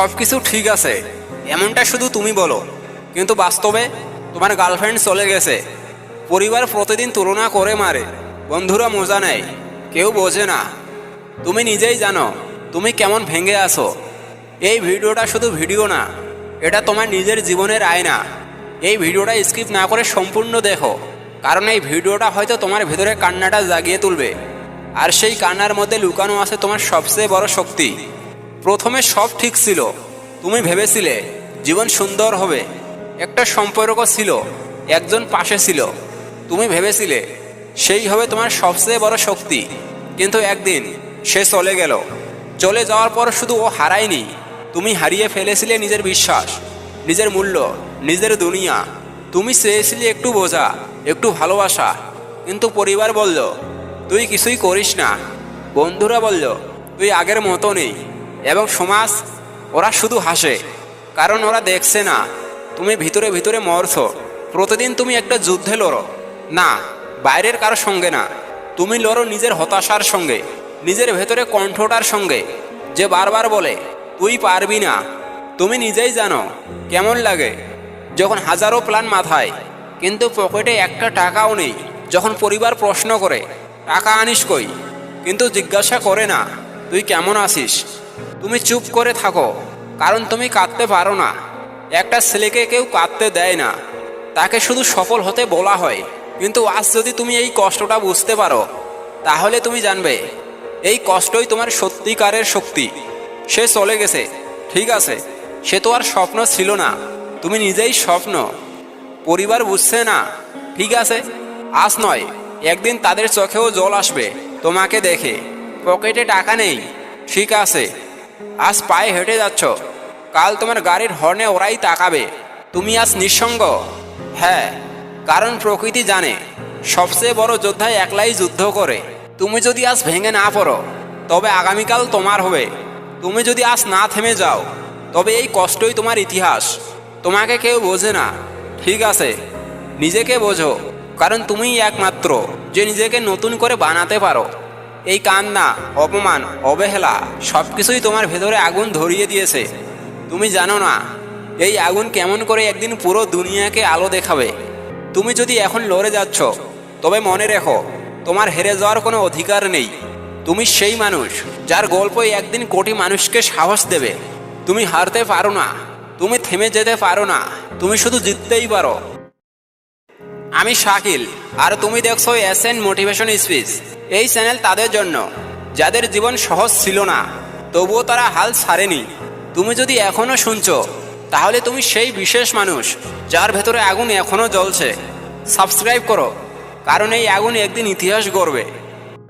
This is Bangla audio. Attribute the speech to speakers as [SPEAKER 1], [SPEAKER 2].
[SPEAKER 1] সব কিছু ঠিক আছে। এমনটা শুধু তুমি বলো। কিন্তু বাস্তবে তোমার গার্লফ্রেন্ড চলে গেছে। পরিবার প্রতিদিন তুলনা করে মারে। বন্ধুরা মজা নেয়। কেউ বোঝে না। তুমি নিজেই জানো তুমি কেমন ভেঙে আছো। এই ভিডিওটা শুধু ভিডিও না, এটা তোমার নিজের জীবনের আয়না। এই ভিডিওটা স্কিপ না করে সম্পূর্ণ দেখো, কারণ এই ভিডিওটা হয়তো তোমার ভেতরে কান্নাটা জাগিয়ে তুলবে। আর সেই কান্নার মধ্যে লুকানো আছে তোমার সবচেয়ে বড় শক্তি। প্রথমে সব ঠিক ছিল। তুমি ভেবেছিলে জীবন সুন্দর হবে। একটা সম্পর্ক ছিল, একজন পাশে ছিল। তুমি ভেবেছিলে সেই হবে তোমার সবচেয়ে বড় শক্তি। কিন্তু একদিন সে চলে গেল। চলে যাওয়ার পর শুধু ও হারায়নি। তুমি হারিয়ে ফেলেছিলে নিজের বিশ্বাস, নিজের মূল্য, নিজের দুনিয়া। তুমি চেয়েছিলে একটু বোঝা, একটু ভালোবাসা। কিন্তু পরিবার বলল, তুই কিছুই করিস না। বন্ধুরা বলল, তুই আগের মতো নেই। এবং সমাজ, ওরা শুধু হাসে, কারণ ওরা দেখছে না, তুমি ভিতরে ভিতরে মরছ, প্রতিদিন তুমি একটা যুদ্ধে লড়ো। না, বাইরের কারও সঙ্গে না, তুমি লড়ো নিজের হতাশার সঙ্গে, নিজের ভেতরে কণ্ঠটার সঙ্গে, যে বারবার বলে, তুই পারবি না। তুমি নিজেই জানো কেমন লাগে, যখন হাজারো প্ল্যান মাথায়, কিন্তু পকেটে একটা টাকাও নেই, যখন পরিবার প্রশ্ন করে, টাকা আনিস কই? কিন্তু জিজ্ঞাসা করে না, তুই কেমন আছিস? তুমি চুপ করে থাকো, কারণ তুমি কাঁদতে পারো না। একটা ছেলেকে কেউ কাঁদতে দেয় না। তাকে শুধু সফল হতে বলা হয়। কিন্তু আজ যদি তুমি এই কষ্টটা বুঝতে পারো, তাহলে তুমি জানবে, এই কষ্টই তোমার সত্যিকারের শক্তি। সে চলে গেছে, ঠিক আছে, সে তো আর স্বপ্ন ছিল না। তুমি নিজেই স্বপ্ন। পরিবার বুঝছে না, ঠিক আছে। আজ নয়, একদিন তাদের চোখেও জল আসবে, তোমাকে দেখে। পকেটে টাকা নেই, ঠিক আছে। আজ পায়ে হেঁটে যাচ্ছ। কাল তোমার গাড়ির হর্নে ওরাই তাকাবে। তুমি আজ নিঃসঙ্গ। হ্যাঁ কারণ প্রকৃতি জানে, সবচেয়ে বড় যোদ্ধা একলাই যুদ্ধ করে। তুমি যদি আজ ভেঙে না পড়ো, তবে আগামীকাল তোমার হবে। তুমি যদি আজ না থেমে যাও, তবে এই কষ্টই তোমার ইতিহাস। তোমাকে কেউ বোঝে না। ঠিক আছে, নিজেকে বোঝো, কারণ তুমিই একমাত্র যে নিজেকে নতুন করে বানাতে পারো। এই কান্না, অপমান, অবহেলা সব কিছুই তোমার ভেতরে আগুন ধরিয়ে দিয়েছে। তুমি জানো না, এই আগুন কেমন করে একদিন পুরো দুনিয়াকে আলো দেখাবে। তুমি যদি এখন লড়ে যাচ্ছ, তবে মনে রেখো, তোমার হেরে যাওয়ার কোনো অধিকার নেই। তুমি সেই মানুষ যার গল্পই একদিন কোটি মানুষকে সাহস দেবে। তুমি হারতে পারো না, তুমি থেমে যেতে পারো না, তুমি শুধু জিততেই পারো। আমি শাকিল, আর তুমি দেখছ এস এন মোটিভেশন স্পিচ। এই চ্যানেল তাদের জন্য। যাদের জীবন সহজ ছিল না, তবুও তারা হাল ছাড়েনি। তুমি যদি এখনও শুনছো, তাহলে তুমি সেই বিশেষ মানুষ যার ভেতরে আগুন এখনও জ্বলছে। সাবস্ক্রাইব করো, কারণ এই আগুন একদিন ইতিহাস গড়বে।